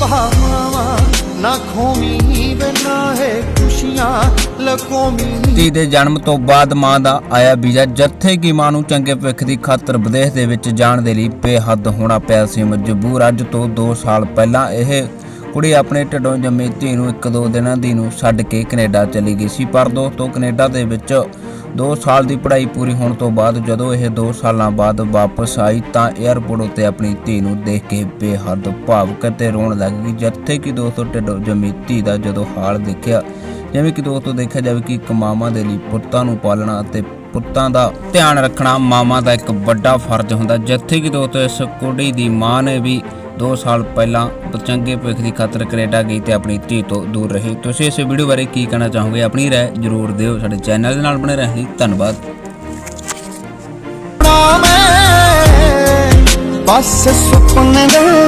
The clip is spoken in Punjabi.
ਪਾਵਾਂ ਨਾ ਖੋਮੀ ਬਨਾ ਹੈ ਖੁਸ਼ੀਆਂ ਲਕੋਮੀ ਧੀ ਦੇ ਜਨਮ ਤੋਂ ਬਾਅਦ ਮਾਂ ਦਾ ਆਇਆ ਵੀਜ਼ਾ, ਜੱਥੇ ਕੀ ਮਾਂ ਨੂੰ ਚੰਗੇ ਭਵਿੱਖ ਦੀ ਖਾਤਰ ਵਿਦੇਸ਼ ਦੇ ਵਿੱਚ ਜਾਣ ਦੇ ਲਈ ਬੇਹੱਦ ਹੋਣਾ ਪਿਆ ਸੀ ਮਜਬੂਰ। ਅੱਜ ਤੋਂ 2 ਸਾਲ ਪਹਿਲਾਂ ਇਹ ਕੁੜੀ ਆਪਣੇ ਢਿੱਡੋਂ ਜੰਮੀ ਧੀ ਨੂੰ ਇੱਕ ਦੋ ਦਿਨਾਂ ਦੀ ਨੂੰ ਛੱਡ ਕੇ ਕੈਨੇਡਾ ਚਲੀ ਗਈ ਸੀ। ਪਰ ਦੋਸਤੋ, ਕੈਨੇਡਾ ਦੇ ਵਿੱਚ 2 ਸਾਲ ਦੀ ਪੜ੍ਹਾਈ ਪੂਰੀ ਹੋਣ ਤੋਂ ਬਾਅਦ ਜਦੋਂ ਇਹ 2 ਸਾਲਾਂ ਬਾਅਦ ਵਾਪਸ ਆਈ ਤਾਂ 에ਅਰਪੋਰਟ ਉੱਤੇ ਆਪਣੀ ਧੀ ਨੂੰ ਦੇਖ ਕੇ ਬੇਹੱਦ ਭਾਵੁਕ ਅਤੇ ਰੋਣ ਲੱਗ ਗਈ। ਜਿੱਥੇ ਕਿ ਦੋਸਤੋ ਢਿੱਡੋਂ ਜੰਮੀ ਧੀ ਦਾ ਜਦੋਂ ਹਾਲ ਦੇਖਿਆ, ਜਿਵੇਂ ਕਿ ਦੋਸਤੋ ਦੇਖਿਆ ਜਾਵੇ ਕਿ ਇੱਕ ਦੇ ਲਈ ਪੁੱਤਾਂ ਨੂੰ ਪਾਲਣਾ ਅਤੇ ਪੁੱਤਾਂ ਦਾ ਧਿਆਨ ਰੱਖਣਾ ਮਾਵਾਂ ਦਾ ਇੱਕ ਵੱਡਾ ਫਰਜ਼ ਹੁੰਦਾ। ਜਿੱਥੇ ਕਿ ਦੋਸਤੋ, ਇਸ ਕੁੜੀ ਦੀ ਮਾਂ ਨੇ ਵੀ 2 ਸਾਲ ਪਹਿਲਾਂ ਚੰਗੇ ਭਵਿੱਖ ਦੀ ਖਾਤਰ ਕੈਨੇਡਾ ਗਈ ਤੇ ਆਪਣੀ ਧੀ ਤੋਂ ਦੂਰ ਰਹੀ। ਤੁਸੀਂ ਇਸ ਵੀਡੀਓ ਬਾਰੇ ਕੀ ਕਹਿਣਾ ਚਾਹੋਗੇ? ਆਪਣੀ ਰਾਏ ਜ਼ਰੂਰ ਦਿਓ। ਸਾਡੇ ਚੈਨਲ ਦੇ ਨਾਲ ਬਣੇ ਰਹਿਣ ਲਈ ਧੰਨਵਾਦ। ਬਸ ਸੁਪਨੇ ਦੇ